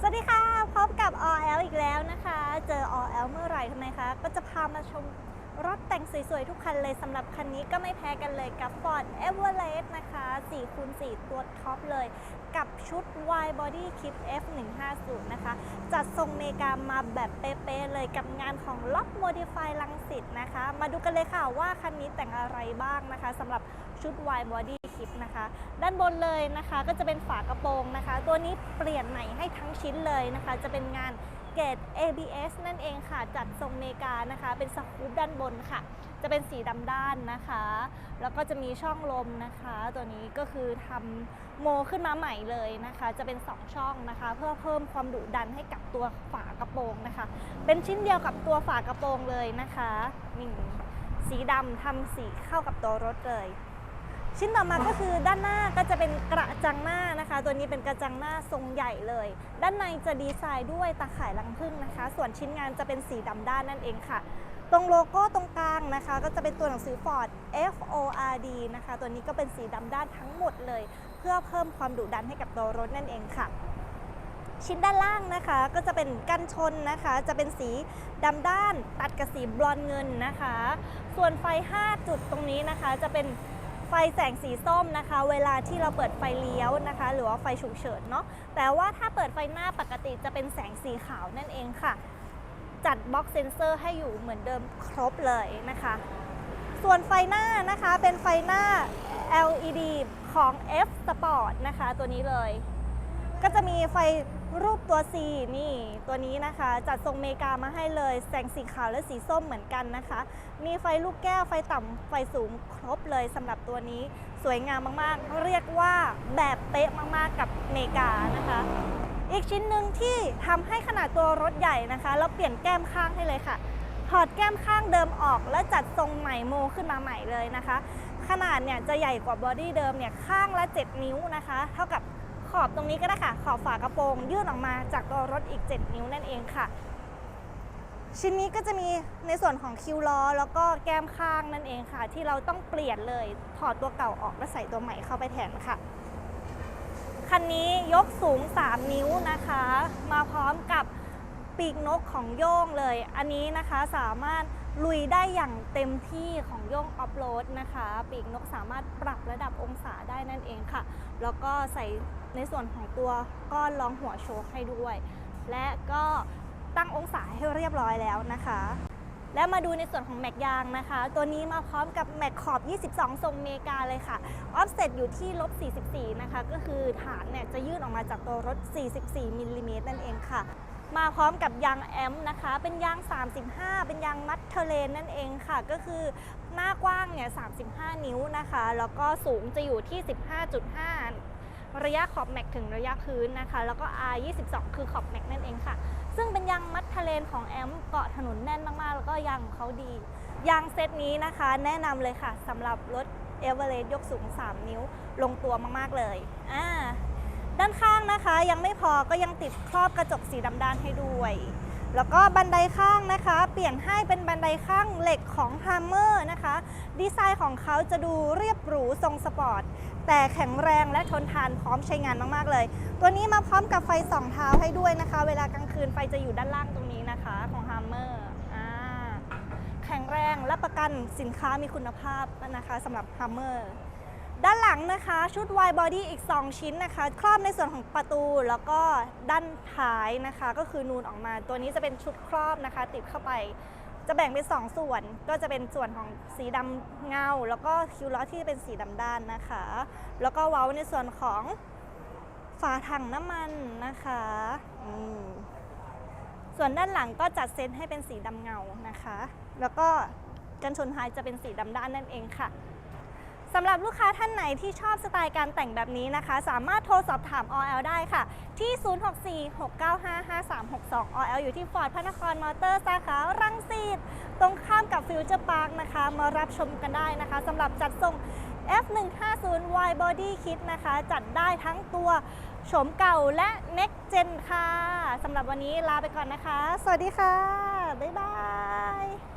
สวัสดีค่ะ พบกับ OL อีกแล้วนะคะ เจอ OL เมื่อไหร่ทำไมคะ ก็จะพามาชม รถแต่งสวยๆ ทุกคันเลยสำหรับคันนี้ก็ไม่แพ้กันเลยกับ Ford Everest นะคะ4คูณ4ตัวท็อปเลย กับชุด Wide Body Kit F150 นะคะ จัดทรงเมกามาแบบเป๊ะๆเลยกับงานของ Lock Modify ลังสิตนะคะ มาดูกันเลยค่ะว่าคันนี้แต่งอะไรบ้างนะคะสำหรับชุด Wide Body Kit นะคะด้านบนเลยนะคะก็จะเป็นฝากระโปรงนะคะ ตัวนี้เปลี่ยนใหม่ให้ทั้งชิ้นเลยนะคะ จะเป็นงาน เกรด ABS นั่นเองค่ะ จัดทรงเมกานะคะ เป็นสกู๊ปด้านบนค่ะ จะเป็นสีดำด้านนะคะ แล้วก็จะมีช่องลมนะคะ ตัวนี้ก็คือทำโมขึ้นมาใหม่เลยนะคะ จะเป็น 2 ช่องนะคะ เพื่อเพิ่มความดุดันให้กับตัวฝากระโปรงนะคะ เป็นชิ้นเดียวกับตัวฝากระโปรงเลยนะคะนี่สีดำทำสีเข้ากับตัวรถเลย ชิ้นต่อมาก็คือด้านหน้าก็จะเป็นกระจังหน้านะคะ ตัวนี้เป็นกระจังหน้าทรงใหญ่เลย ด้านในจะดีไซน์ด้วยตาข่ายรังผึ้งนะคะ ส่วนชิ้นงานจะเป็นสีดำด้านนั่นเองค่ะ ตรงโลโก้ตรงกลางนะคะ ก็จะเป็นตัวหนังสือ Ford F O R D นะคะ ตัวนี้ก็เป็นสีดำด้านทั้งหมดเลย เพื่อเพิ่มความดุดันให้กับตัวรถนั่นเองค่ะชิ้นด้านล่างนะคะก็จะเป็นกันชนนะคะ จะเป็นสีดำด้านตัดกับสีบลอนเงินนะคะ ส่วนไฟ 5 จุดตรงนี้นะคะจะเป็น ไฟแสงสีส้มนะคะ เวลาที่เราเปิดไฟเลี้ยวนะคะ หรือว่าไฟฉุกเฉินเนาะแต่ว่าถ้าเปิดไฟหน้าปกติจะเป็นแสงสีขาวนั่นเองค่ะ จัดบล็อกเซนเซอร์ให้อยู่เหมือนเดิมครบเลยนะคะ ส่วนไฟหน้านะคะเป็นไฟหน้า LED ของ F Sport นะคะ ตัวนี้เลย ก็จะมีไฟรูปตัว C นี่ตัวนี้นะคะ จัดทรงเมกามาให้เลย แสงสีขาวและสีส้มเหมือนกันนะคะ มีไฟลูกแก้วไฟต่ำไฟสูงครบเลยสำหรับตัวนี้สวยงามมากๆ เรียกว่าแบบเป๊ะมากๆกับเมกานะคะ อีกชิ้นหนึ่งที่ทำให้ขนาดตัวรถใหญ่นะคะ แล้วเปลี่ยนแก้มข้างให้เลยค่ะถอดแก้มข้างเดิมออกแล้วจัดทรงใหม่โมขึ้นมาใหม่เลยนะคะ ขนาดเนี่ยจะใหญ่กว่าบอดี้เดิมเนี่ยข้างละ 7 นิ้วนะคะ เท่ากับ ขอบตรงนี้ก็ได้ค่ะ ขอบฝากระโปรงยื่นออกมาจากตัวรถอีก 7 นิ้วนั่นเองค่ะ ชิ้นนี้ก็จะมีในส่วนของคิวล้อแล้วก็แก้มข้างนั่นเองค่ะ ที่เราต้องเปลี่ยนเลยถอดตัวเก่าออกแล้วใส่ตัวใหม่เข้าไปแทนค่ะคันนี้ยกสูง 3 นิ้วนะคะ มาพร้อมกับปีกนกของโย่งเลย อันนี้นะคะสามารถ ลุยได้อย่างเต็มที่ของโยงออฟโรดนะคะ ปีกนกสามารถปรับระดับองศาได้นั่นเองค่ะ แล้วก็ใส่ในส่วนของตัวก้อนรองหัวโชคให้ด้วย และก็ตั้งองศาให้เรียบร้อยแล้วนะคะ แล้วมาดูในส่วนของแม็กยางนะคะ ตัวนี้มาพร้อมกับแม็กขอบ 22 ทรงเมกาเลยค่ะ ออฟเซตอยู่ที่ลบ44 นะคะ ก็คือฐานเนี่ยจะยื่นออกมาจากตัวรถ 44มิลลิเมตรนั่นเองค่ะ มาพร้อมกับยางแอมนะคะ เป็นยาง 35 เป็นยางมัดเทเลนนั่นเองค่ะ ก็คือหน้ากว้างเนี่ย 35 นิ้วนะคะ แล้วก็สูงจะอยู่ที่ 15.5 ระยะขอบแม็กถึงระยะพื้นนะคะ แล้วก็ R 22คือขอบแม็กนั่นเองค่ะ ซึ่งเป็นยางมัดทะเลนของแอมเกาะถนนแน่นมากๆ แล้วก็ยางของเขาดี ยางเซตนี้นะคะ แนะนำเลยค่ะสำหรับรถเอเวอเรสต์ยกสูง 3 นิ้วลงตัวมากๆเลยอ่า ด้านข้างนะคะยังไม่พอก็ยังติดครอบกระจกสีดำด้านให้ด้วย แล้วก็บันไดข้างนะคะ เปลี่ยนให้เป็นบันไดข้างเหล็กของ h a m m e r นะคะ ดีไซน์ของเขาจะดูเรียบหรูทรงสปอร์ต แต่แข็งแรงและทนทานพร้อมใช้งานมากๆเลย ตัวนี้มาพร้อมกับไฟสองเท้าให้ด้วยนะคะ เวลากลางคืนไฟจะอยู่ด้านล่างตรงนี้นะคะของ h a m m e r อ่าแข็งแรงและประกันสินค้ามีคุณภาพนะคะสำหรับ h a m m e r ด้านหลังนะคะชุด wide body อีก 2 ชิ้นนะคะ ครอบในส่วนของประตูแล้วก็ด้านท้ายนะคะ ก็คือนูนออกมา ตัวนี้จะเป็นชุดครอบนะคะ ติดเข้าไป จะแบ่งเป็น 2 ส่วน ก็จะเป็นส่วนของสีดำเงา แล้วก็คิวล้อที่เป็นสีดำด้านนะคะ แล้วก็เว้าในส่วนของฝาถังน้ำมันนะคะส่วนด้านหลังก็จัดเซตให้เป็นสีดำเงานะคะ แล้วก็กันชนท้ายจะเป็นสีดำด้านนั่นเองค่ะ สำหรับลูกค้าท่านไหนที่ชอบสไตล์การแต่งแบบนี้นะคะ สามารถโทรสอบถาม OL ได้ค่ะ ที่ 0646955362 OL อยู่ที่ฟอร์ดพระนครมอเตอร์สาขารังสิตตรงข้ามกับฟิวเจอร์พาร์คนะคะ มารับชมกันได้นะคะสำหรับจัดส่ง F150 Wide Body Kit นะคะ จัดได้ทั้งตัวโฉมเก่าและ Next Gen ค่ะสำหรับวันนี้ลาไปก่อนนะคะ สวัสดีค่ะ บ๊ายบาย